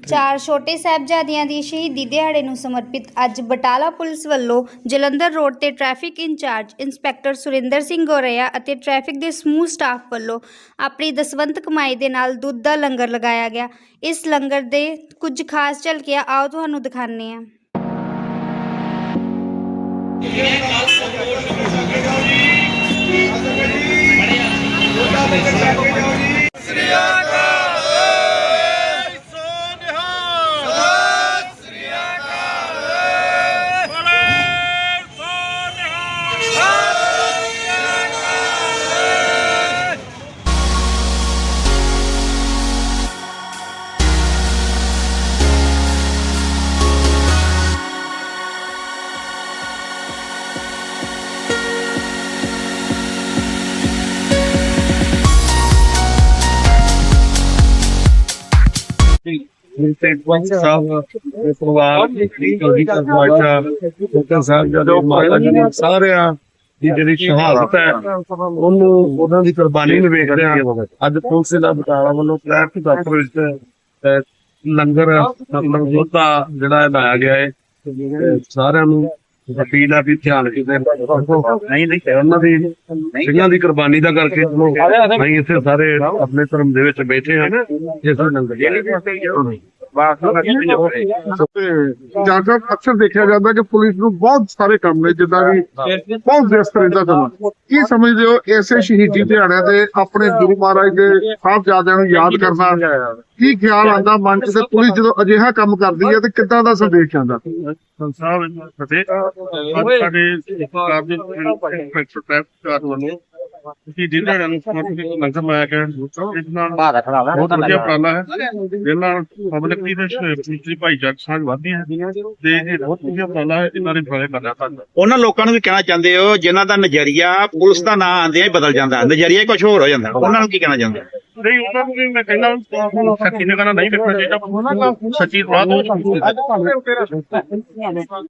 ਚਾਰ ਛੋਟੇ ਸਾਹਿਬਜ਼ਾਦਿਆਂ ਦੀ ਸ਼ਹੀਦੀ ਦਿਹਾੜੇ ਨੂੰ ਸਮਰਪਿਤ ਅੱਜ ਬਟਾਲਾ ਪੁਲਿਸ ਵੱਲੋਂ ਜਲੰਧਰ ਰੋਡ ਤੇ traffic incharge inspector Surinder Singh Goraya ਅਤੇ ਟ੍ਰੈਫਿਕ ਦੇ ਸਮੂਹ ਸਟਾਫ ਵੱਲੋਂ ਆਪਣੀ ਦਸਵੰਤ ਕਮਾਈ ਦੇ ਨਾਲ ਦੁੱਧ ਦਾ ਲੰਗਰ ਲਗਾਇਆ ਗਿਆ। ਇਸ ਲੰਗਰ ਦੇ ਕੁਝ ਖਾਸ ਝਲਕੀਆਂ ਆਓ ਤੁਹਾਨੂੰ ਦਿਖਾਉਂਦੇ ਹਾਂ। ਸਰਪੰਚ ਸਾਹਿਬ ਦੇ ਪਰਿਵਾਰ ਦੀ ਕਲਗੀ ਕਰਵਾਚਾ ਡਾਕਟਰ ਸਾਹਿਬ ਜਦੋਂ ਮਾਤਾ ਜੀ ਦੀ ਸਾਰਿਆਂ ਦੀ ਜਿਹੜੀ ਸ਼ਹਾਦਤ ਹੈ ਉਹਨੂੰ ਉਹਨਾਂ ਦੀ ਕੁਰਬਾਨੀ ਨੂੰ ਵੇਖਦੇ ਆ ਅੱਜ ਪੁਲਿਸ ਦਾ ਬਟਾਲਾ ਵੱਲੋਂ ਟ੍ਰੈਫਿਕ ਦਫ਼ਤਰ ਵਿੱਚ ਅਹ, ਲੰਗਰ ਮਤਲਬ ਦਾ ਜਿਹੜਾ ਲਾਇਆ ਗਿਆ ਹੈ ਸਾਰਿਆਂ ਨੂੰ ਅਪੀਲ ਆ ਵੀ ਧਿਆਨ ਕਿਤੇ ਨਹੀਂ ਨਹੀਂ ਉਹਨਾਂ ਦੀ ਸਿੰਘਾਂ ਦੀ ਕੁਰਬਾਨੀ ਦਾ ਕਰਕੇ ਅਸੀਂ ਇੱਥੇ ਸਾਰੇ ਆਪਣੇ ਧਰਮ ਦੇ ਵਿੱਚ ਬੈਠੇ ਜ਼ਿਆਦਾ ਅਕਸਰ ਦੇਖਿਆ ਜਾਂਦਾ ਕਿ ਪੁਲਿਸ ਨੂੰ ਬਹੁਤ ਸਾਰੇ ਕੰਮ ਨੇ ਜਿੱਦਾਂ ਵੀ ਬਹੁਤ ਵਿਅਸਤ ਰਹਿੰਦਾ ਸਮਾਂ। ਕੀ ਸਮਝਦੇ ਹੋ ਐਸੇ ਸ਼ਹੀਦੀ ਦਿਹਾੜਿਆਂ ਤੇ ਆਪਣੇ ਗੁਰੂ ਮਹਾਰਾਜ ਦੇ ਸਾਹਿਬਜ਼ਾਦਿਆਂ ਨੂੰ ਯਾਦ ਕਰਨਾ? ਕੀ ਖਿਆਲ ਆਉਂਦਾ ਮਨ ਚ ਤੇ ਪੁਲਿਸ ਜਦੋਂ ਅਜਿਹਾ ਕੰਮ ਕਰਦੀ ਹੈ ਤੇ ਕਿੱਦਾਂ ਦਾ ਸੰਦੇਸ਼ ਆਉਂਦਾ ਸੰਸਾਰ ਫਤਿਹ। ਸਾਡੇ ਦੇ ਇੰਸਪੈਕਟਰ ਟ੍ਰੈਫਿਕ ਵੱਲੋਂ ਕਿ ਦਿਹਾੜਿਆਂ ਨੂੰ ਸਮਰਪਿਤ ਲੰਗਰ ਲਾਇਆ ਗਿਆ ਇਸ ਨਾਲ ਬਹੁਤ ਵਧੀਆ ਉਪਰਾਲਾ ਹੈ। ਜਿਹਦੇ ਨਾਲ ਪਬਲਿਕ ਦੀ ਤੇ ਪੁਲਿਸ ਭਾਈਚਾਰਕ ਸਾਂਝ ਵਧਦੀ ਹੈ। ਤੇ ਇਹ ਬਹੁਤ ਵਧੀਆ ਉਪਰਾਲਾ ਹੈ ਇਹਨਾਂ ਦੇ ਬਾਰੇ ਕਰਨਾ ਧੰਨਵਾਦ ਉਹਨਾਂ ਲੋਕਾਂ ਨੂੰ ਵੀ ਕਹਿਣਾ ਚਾਹੁੰਦੇ ਹੋ ਜਿਨ੍ਹਾਂ ਦਾ ਨਜ਼ਰੀਆ ਪੁਲਿਸ ਦਾ ਨਾਂ ਆਂਦਿਆਂ ਹੀ ਬਦਲ ਜਾਂਦਾ। ਨਜ਼ਰੀਆ ਕੁਝ ਹੋਰ ਹੋ ਜਾਂਦਾ। ਉਹਨਾਂ ਨੂੰ ਕੀ ਕਹਿਣਾ ਚਾਹੁੰਦੇ? ਨਹੀਂ ਉਹਨਾਂ ਨੂੰ ਵੀ ਮੈਂ ਕਹਿੰਦਾ ਸੱਚੀ ਨੇ ਕਹਿਣਾ ਨਹੀਂ ਰੱਖਣਾ ਚਾਹੀਦਾ। ਸੱਚੀ ਰਾਹ ਤੋਂ